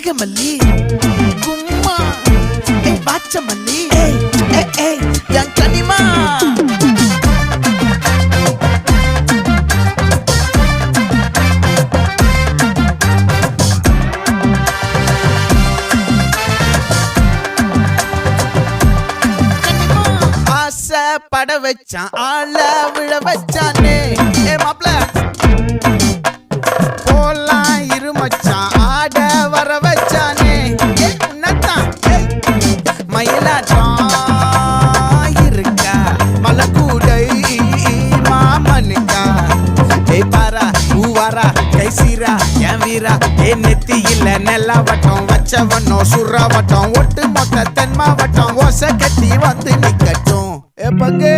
கனகமல்லி கும்மா. ஏய் பாச்சமல்லி ஏய். ஏய் ஏய் என் கனிமா. பட வச்சான் ஆள விழ வச்சானே. ஊவாரா கைசீரா என் வீரா என் நெத்தி இல்ல நெல்லா வட்டம் வச்ச வண்ணம் வட்டம் ஒட்டு மொத்த தென் மாவட்டம் ஓசை கட்டி வந்து நிக்கட்டும். எப்பங்கே